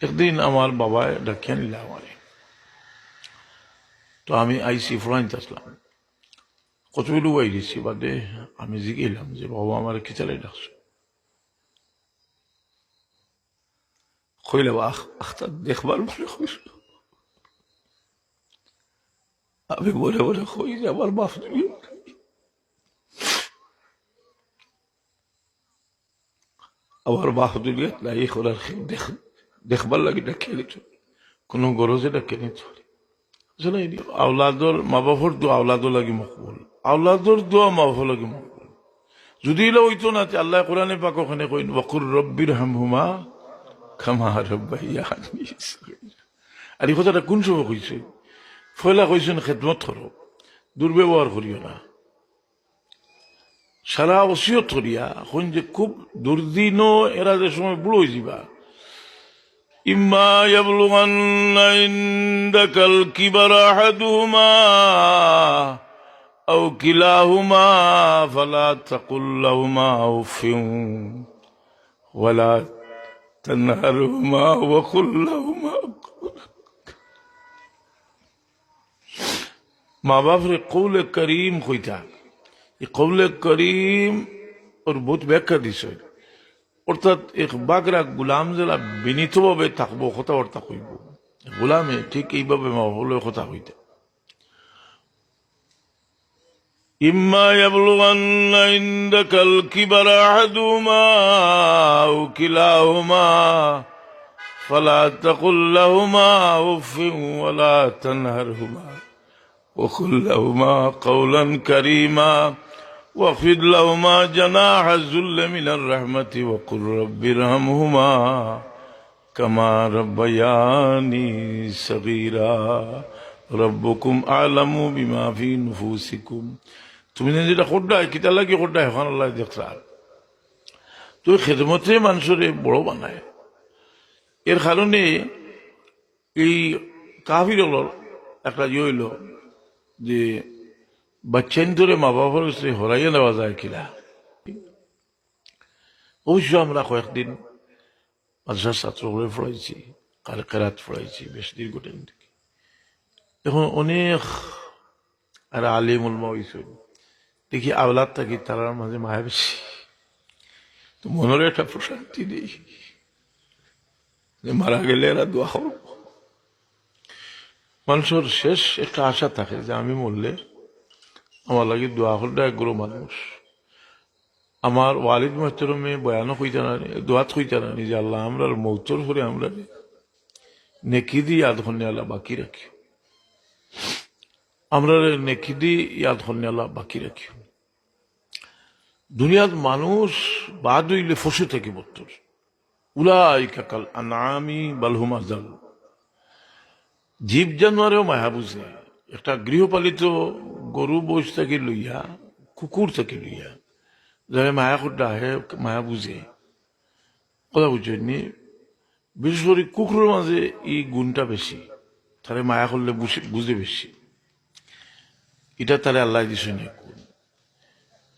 একদিন আমার বাবা ডাকিয়া নিলে আমারে। তো আমি আইসি ফুরাইতে আসলাম। কতগুলো আই দিচ্ছি বাদে আমি জিগেলাম যে বাবা আমার কি চালাই ডাকছো কইলে আখ আখতার দেখবার বলে কইস আমি বলে বলে, কই যে আমার বাপ তুমি আমার বাপ দুনিয়াত নাই করার দেখ দেখবার লাগে ডাকিয়ে নিত কোনো গরজে ডাকিয়ে নিত আসলে আওলাদর মা বাপর দোয়া আওলাদর লাগি মকবুল। আওলাদর দোয়া মা বাবা লাগি মকবুল। যদি এলা হইতো না আল্লাহ কোরআনে পাক ওখানে কইন, ওয়াকুর রব্বির হামহুমা খামা রব্বাইয়ানি আর এই কথাটা কোন সময় কইছে? ফয়লা কইছেন, খেদমত করো, দুর্ব্যবহার করিও না। সারা ওসিয়ত করিয়া, এখন যে খুব দুর্দিন এরা যে সময় বুড়ো যাবা إما يبلغن عندك الكبر أحدهما أو كلاهما فلا تقل لهما أف ولا تنهرهما وقل لهما ماں باپ نے قول کریم خوئی تھا یہ قول کریم اور بہت بیک کر دی سوئی অর্থাৎ এক বাগরা গুলাম যারা বিনীতভাবে থাকবো কথা অর্থা কইব গোলামে ঠিক এইভাবে মা হলে কথা হইতে إما يبلغن عندك الكبر أحدهما أو كلاهما فلا تقل لهما أف ولا تنهرهما وقل لهما قولا كريما واخفض لهما جناح الذل من الرحمة وقل رب ارحمهما كما ربياني صغيرا ربكم أعلم بما في نفوسكم তুমি যেটা করডায় কিতা লাগে করডায় এখন আল্লাহ দেখতার তুই খেদমতে মানুষের বড় বানায় এর কারণে এই কাহির একটা ইয়ে হইল যে বাচ্চান ধরে মা বাবার কাছে হরাইয়া দেওয়া যায় কিনা? অবশ্য আমরা কয়েকদিন মাদ্রাসার ছাত্র করে পড়াইছি কাল কেরাত পড়াইছি, বেশ দীর্ঘদিন থেকে। এখন অনেক আর আলিম উলমা হয়েছে দেখি আওলাদ থাকি তারার মাঝে মায়া বেশি। তো মনের একটা প্রশান্তি নেই যে মারা গেলে এরা দোয়া করব। মানুষের শেষ একটা আশা থাকে যে আমি মরলে আমার লাগে দোয়া করলে একগুলো মানুষ। আমার ওয়ালিদ মাহতরমে বয়ানও কইতে না দোয়াত কইতে না যে আল্লাহ আমরা মৌতর করে আমরা নেকি দিয়ে ইয়াদ হন্যে আল্লাহ বাকি রাখি। আমরা নেকি দিয়ে ইয়াদ হন্যে আল্লাহ বাকি রাখি। দুনিয়ার মানুষ বাদ হইলে ফসে থাকে বত্তর উলাই কাকাল আনামি বালহুমা জাল জীব জানোয়ারেও মায়া বুঝে। একটা গৃহপালিত গরু বস থেকে লইয়া কুকুর থেকে লইয়া যারা মায়া করতে আহে, মায়া বুঝে কথা বুঝছেন বিশেষ করে কুকুরের মাঝে এই গুণটা বেশি তারে মায়া করলে বুঝে বেশি এটা তারে আল্লাহ দিছে না গুণ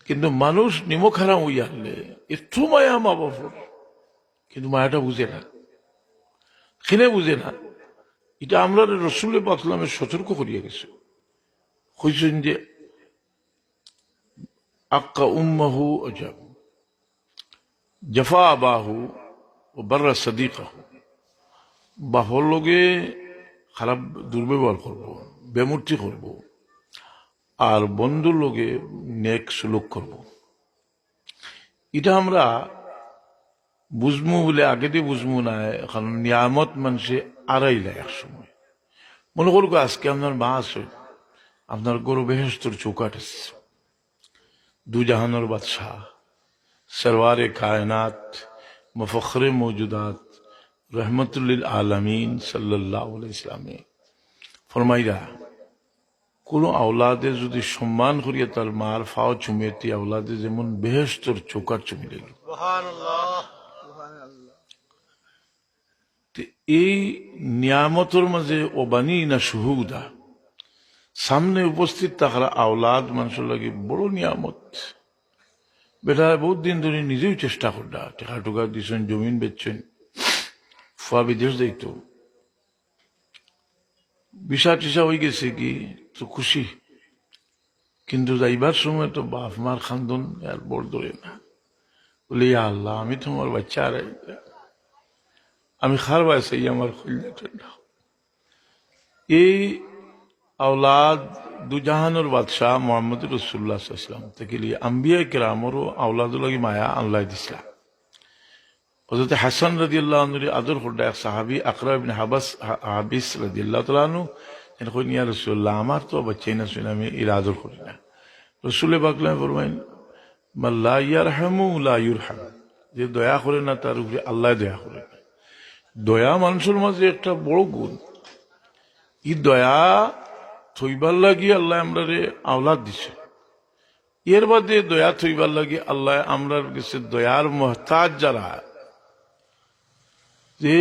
কিন্তু মানুষ নিমখ হারাম হই আনলে এত মায়া মা বাবর কিন্তু মায়াটা বুঝে না। খেলে বুঝে না। এটা আমরা রসুল বাতলামের সতর্ক করিয়া গেছে কইছেন যে আক্কা উম্মাহু জফা আবাহু ও বার্রা সদিকাহু। বাহর লগে খারাপ দুর্ব্যবহার করব, বেমূর্তি করব, আর বন্ধুর লগে নেক সুলুক করব। এটা আমরা বুঝমু বলে আগে দিয়ে বুঝমু না, কারণ নিয়ামত মানুষে আড়াইলা এক সময়। মনে করব আজকে আপনার মা আছে আপনার গরু বেহেস্তর চৌকাট এসছে দু জাহানোর বাদশাহ সরওয়ারে কায়নাত মফখরে মৌজুদাত রহমতুল্লিল আলমিন সাল্লাহ ইসলামে ফরমাইরা কোনো আওলাদে যদি সম্মান করিয়া তার মার ফাও চুমিয়েতি আওলাদে যেমন বেহেস্তর চৌকাট চুমি লেগে এই নিয়ামতর মাঝে ওবানি না সুহুদা সামনে উপস্থিত থাকার আওলাদ মানুষের লাগে বড় নিয়ামত। বেটা, বহুত দিন ধরে নিজেও চেষ্টা করডা। টেকা টুকা দিছেন, জমিন বেচছেন, ফুয়া বিদেশ যাইতো। বিষা টিসা হয়ে গেছে কি, তো খুশি। কিন্তু যাইবার সময় তো বাপ মার খান্দন আর বড় ধরে না। বলে, ইয়া আল্লাহ, আমি তোমার বাচ্চা আর আমি খার বাসে আমার খুললে এই আওলাদ দুজাহানোর বাদশাহ মোহাম্মদ রসুল্লাহ ইসলাম থেকে লিয়ে আম্বিয়া কেরামরও আওলাদুল্লাহ মায়া আল্লাহ দিসলাম হজরত হাসান রাজি আল্লাহ আদর হড্ডা এক সাহাবি আকরা বিন হাবাস, হাবিস রাজি আল্লাহ তালু কই নিয়া রসুল্লাহ আমার তো বাচ্চাই না শুনে আমি এর আদর করি না। রসুলে বাকলাম ফরমাইন মাল্লা ইয়ার হামু লা ইউর হাম যে দয়া করে না, তার উপরে আল্লাহ দয়া করে না। দয়া মানুষের মাঝে একটা বড় গুণ। ই দয়া থইবার লাগি আল্লাহ আমরা রে আওলাদ দিছে এর বাদে দয়া থইবার লাগি আল্লাহ আমরার কাছে দয়ার মহতাজ যারা যে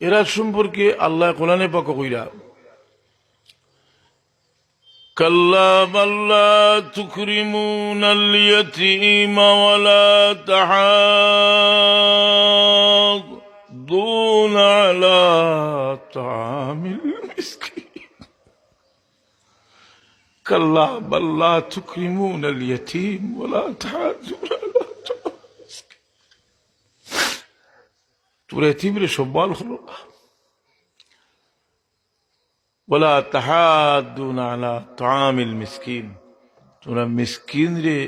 এরা সম্পর্কে আল্লাহ কোরআনে পাক কইরা كلا بل لا تكرمون اليتيم ولا تحاضون على طعام المسكين كلا بل لا تكرمون اليتيم ولا تحاضون على طعام المسكين তোর এতিমরে সব্বাল হলো না বলা তাহাদুন আলা তামিল মিসকিন তোমরা মিসকিন রে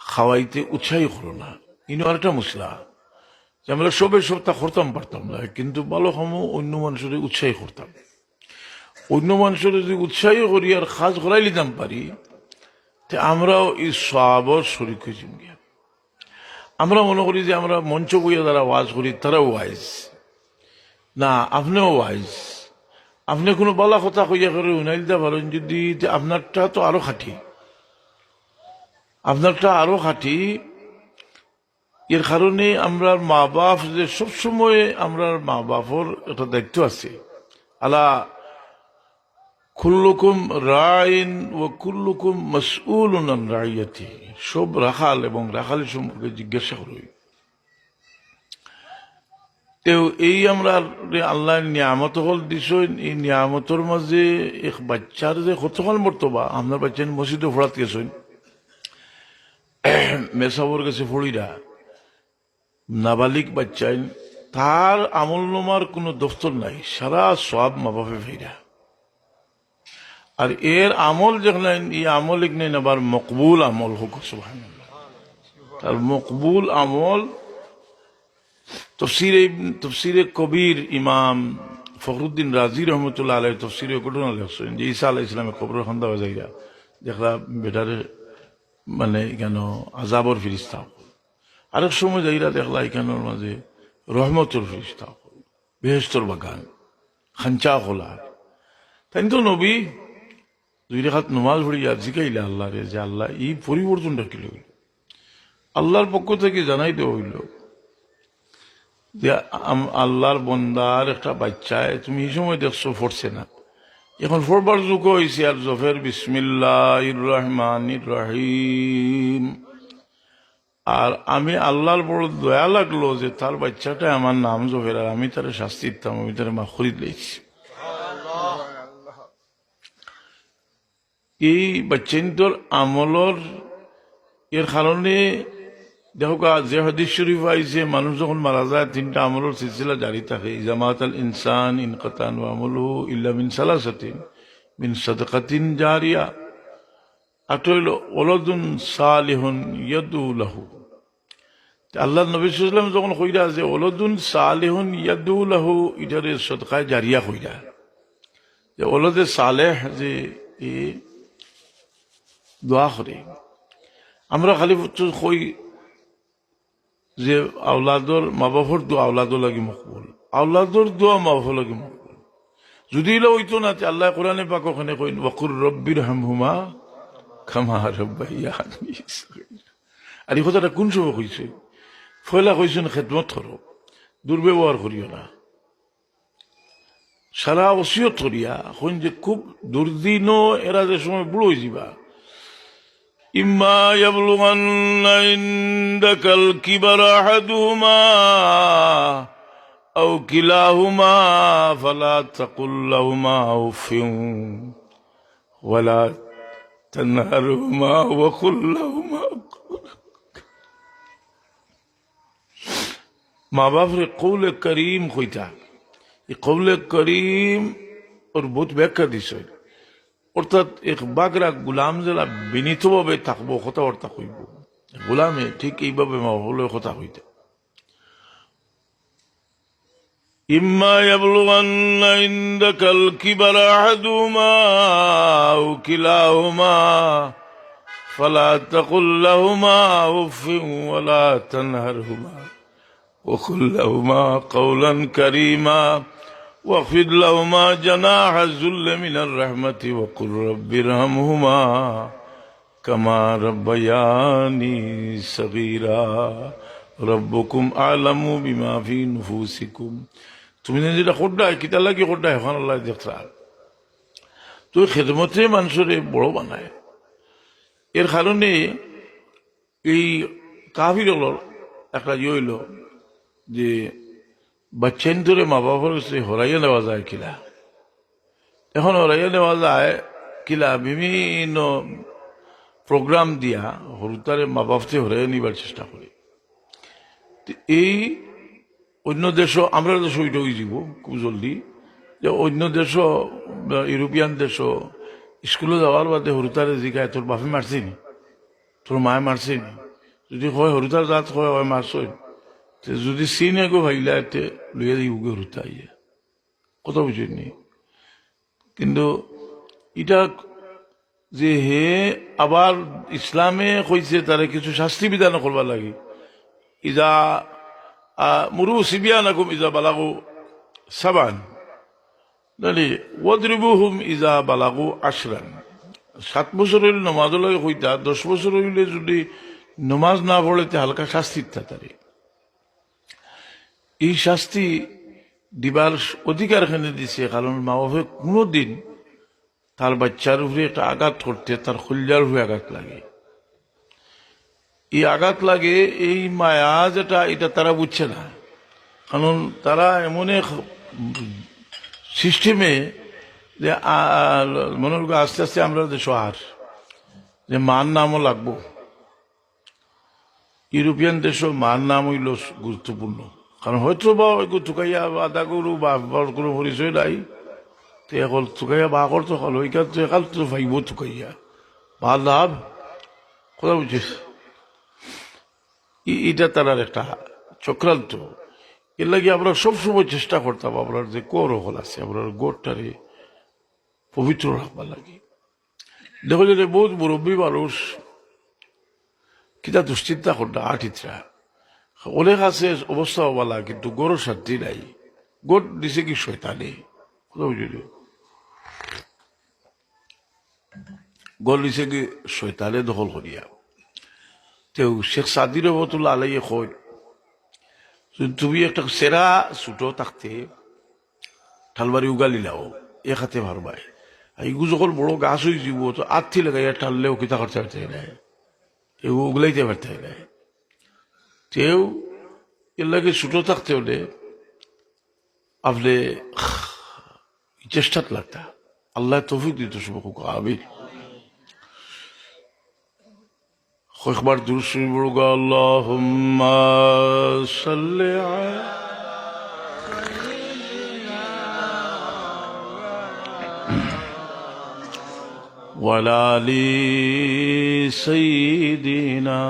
খাওয়াইতে উৎসাহী করো না ইনো আরেকটা মুসলা যে আমরা সবে সপ্তাহ করতাম পারতাম না কিন্তু ভালো হম অন্য মানুষের উৎসাহী করতাম অন্য মানুষের যদি উৎসাহী করি আর খাস করাই নিতাম পারি, তে আমরাও এই সবর শরিক হয়েছি গিয়া আমরা মনে করি যে আমরা মঞ্চ বইয়া যারা ওয়াজ করি, তারাও ওয়াইজ। না, আপনিও ওয়াইজ। আপনি কোনো বলা কথা কইয়া করে উনাই দিতে পারেন যদি আপনারটা তো আরও খাটি। আপনারটা আরও খাটি। এর কারণে আমরা মা বাপ যে সবসময় আমরা মা বাপর একটা দায়িত্ব আছে আলা কুল্লুকুম রাইন ও কুল্লুকুম মসউল রাইয়াতি। সব রাখাল এবং রাখালের সম্পর্কে জিজ্ঞাসা করই তেও এই আমরা আল্লাহ নিয়ামত হল দিছ এই নিয়ামতর মাঝে এক বাচ্চার যে কতক্ষণ মর্তবা আপনার বাচ্চা মসজিদে ফোড়াত গেছেন মেসাবর কাছে ফড়িরা, নাবালিক বাচ্চাইন তার আমল নমার কোনো দফতর নাই, সারা সব মা বাপে ফেরা আর এর আমল যেখানে এই আমল এখানে আবার মকবুল আমল হোক সুহান তার মকবুল আমল তফসিরে তফসিরে কবির ইমাম ফখরুদ্দিন রাজি রহমতুল্লাহ আলাই তফসিরে ঘটনা লেখছেন যে ঈসা আলাহ ইসলামে খবর খান্দা হয়ে যাইরা দেখলা বেটারে মানে কেন আজাবর ফিরিস্তা আরেক সময় যাইরা দেখলা এখানোর মাঝে রহমতর ফিরিস্তা বেহেস্তর বাগান, খাঞ্চা খোলার তাই তো নবী দুই রেখাত নমাজ ভরিয়া জিকাইলে আল্লাহ রে যে আল্লাহ এই পরিবর্তনটা কি হইল? আল্লাহর পক্ষ থেকে জানাই দেওয়া হইল যে আল্লাহর বন্দার একটা বাচ্চায় তুমি এই সময় দেখছ ফোরছে না। এখন ফোরবার যুগ হয়েছে আর জফের বিসমিল্লাহ রহমান রাহিম। আর আমি আল্লাহর বড় দয়া লাগল যে তার বাচ্চাটা আমার নাম জফের আর আমি তার শাস্তি দিতাম, আমি তার মা খরিদ এই বাচ্চান্তর আমলর এর কারণে দেখো যে হদিস শরীফ আইছে মানুষ যখন মারা যায়, তিনটা আমলের সিলসিলা জারি থাকে। জামাত আল ইনসান ইনকাতান আমলহু ইল্লা মিন সালাসাতিন মিন সাদকাতিন জারিয়া আটো হইল ওলদুন সালিহুন ইয়াদু লাহু। আল্লাহ নবী সাল্লাম যখন কইরা যে ওলদুন সালিহুন ইয়াদু লাহু ইটারে সদকায় জারিয়া কইরা যে ওলদে সালেহ যে দোয়া করে। আমরা খালি কই যে আওলাদর মা বাপর দোয়া আওলাদর লাগে মকবুল। আওলাদর দোয়া মা বাপর লাগে মকবুল। যদি হইতো না আল্লাহ কোরআনে পাক ওখানে কইন ওয়াকুর রব্বির হামহুমা খামা রব্বাইয়া আর এই কথাটা কোন সময় কইছে ফয়লা কইছেন খেদমত করো দুর্ব্যবহার করিও না। সারা ওসিয়ত করিয়া এখন যে খুব দুর্দিনও এরা যে সময় বুড়ো যাবা। إما يبلغن عندك الكبر أحدهما أو كلاهما فلا تقل لهما أف ولا تنهرهما وقل لهما ماں باپ نے قول کریم خوئی تھا یہ قول کریم اور بہت بیکر دی سوئی অর্থাৎ এক বাগরা গুলাম যারা বিনীতভাবে থাকবো কথাবার্তা কইব গোলামে ঠিক এইভাবে মা হলে কথা হইতে إما يبلغن عندك الكبر أحدهما أو كلاهما فلا تقل لهما أف ولا تنهرهما وقل لهما قولا كريما واخفض لهما جناح الذل من الرحمة وقل رب ارحمهما كما ربياني صغيرا ربكم أعلم بما في نفوسكم তুমি যেটা খোড্ডায় কিতা লাগি খোড্ডায় এখন আল্লাহ দেখতা তুই খেদমতে মানুষের বড় বানায় এর কারণে এই কাহির একটা ইয়ে হইল যে বাচ্চাইন ধরে মা বাবার কাছে হরাইয়া নেওয়া যায় কিলা। এখন হরাইয়া নেওয়া যায় কিলা, বিভিন্ন প্রোগ্রাম দিয়া হরুতারে মা বাপতে হরাইয়া নিবার চেষ্টা করি। এই অন্য দেশ আমরা দেশ ওইটা হয়ে যাব খুব জলদি। যে অন্য দেশ ইউরোপিয়ান দেশ স্কুলে যাওয়ার বাদে হরুতারে জিগায়, তোর বাপে মারছি নি? তোর মায়ে মারছি নি? যদি হয় হরুতার জাত হয় মারছই যদি সিনে গো ভাইলা তে লইয়া দিই উগে হরুতা ইয়ে কথা বুঝিনি কিন্তু এটা যে হে আবার ইসলামে কইছে তারে কিছু শাস্তি বিধান করবার লাগে। ইজা মুরু সিবিয়ানাকুম ইজা বালাগু সাবান। নালি ওয়াদরিবুহুম ইজা বালাগু আশরান। সাত বছর হইলে নমাজ লাগে হইতা দশ বছর হইলে যদি নমাজ না পড়েতে হালকা শাস্তি তারে। এই শাস্তি দিবার অধিকার এখানে দিছে, কারণ মা বাপে কোনোদিন তার বাচ্চার উপরে একটা আঘাত করতে, তার খুলজার উপরে আঘাত লাগে। এই আঘাত লাগে, এই মায়া যেটা, এটা তারা বুঝছে না। কারণ তারা এমন এক সিস্টেমে যে মনে করব আস্তে আস্তে আমরা দেশ আর যে মার নামও লাগবো। ইউরোপিয়ান দেশও মার নাম হইল গুরুত্বপূর্ণ। কারণ হয়তো বা ওই তুকাইয়া আদা গরু বা কোনো পরিচয় নাই। তো এখন তুকাইয়া বা করতো হল ওইখান তো একাল তো ভাইব তুকাইয়া বা লাভ। কথা বুঝছিস এটা তার একটা চক্রান্ত এর লাগে আমরা সবসময় চেষ্টা করতাম আপনার যে কর হল আছে আপনার গোটটারে পবিত্র রাখবার লাগে। দেখো যে বহুত মুরব্বী মানুষ কিতা দুশ্চিন্তা করতা আটিতরা অনেক আছে অবস্থা হবালা কিন্তু গরু শান্তি নাই। গোট দিছে কি শয়তানে? বুঝলি? গল দিছে কি শয়তানে দখল করিয়া তেও শেখ সাদির রহমতুল্লাহ আলাইয়ে কই তুমি একটা সেরা ছুটো থাকতে ঠালবাড়ি উগালি লাও এ খাতে ভারবাই এইগু যখন বড় গাছ হয়ে যাব তো আর্থি লাগাইয়া ঠাললেও কিতা করতে পারতে নাই। এগু উগলাইতে পারতে নাই। তেও এর লাগে ছুটো থাকতে হলে আপনি চেষ্টাত লাগতা আল্লাহ তৌফিক দিত সবক আমি কয়েকবার দূর শুনি বড় আল্লাহুম্ম সাল্লি আলা وعلى آل سيدنا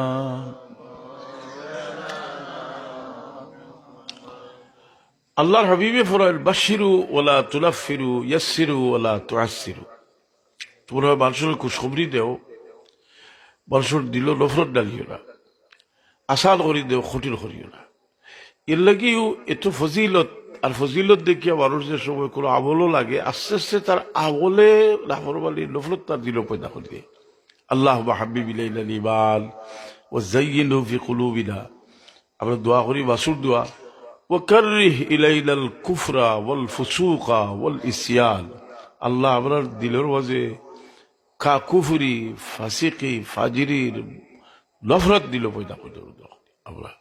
আল্লাহর হাবিবে ফরাইল বাসিরু ওলা তুলাফিরু ইয়াসিরু ওলা তুয়াসিরু তোমরা মানুষের খুশখবরি দেও, মানুষের দিল নফরত ডালিও না, আসান করি দেও, খটির করিও না। এর লাগিও এত ফজিলত, আর ফজিলত দেখিয়া মানুষদের সময় কোনো আমলও লাগে, আস্তে আস্তে তার আমলে নাফরমালি নফরত তার দিল পয়দা করে দিয়ে। আল্লাহ হাবিব ইলাইল ইমান ও জাইয়িন ফি কুলুবিনা। আমরা দোয়া করি বাসুর দোয়া। ওকারিহ ইলাইলাল কুফরা ওয়াল ফুসুকা ওয়াল ইসিয়াল আল্লাহ আপনার দিলের মাঝে কা কুফরি, ফাসিকি, ফাজিরির নফরত দিল পয়দা করে আমরা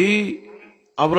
এই আমরা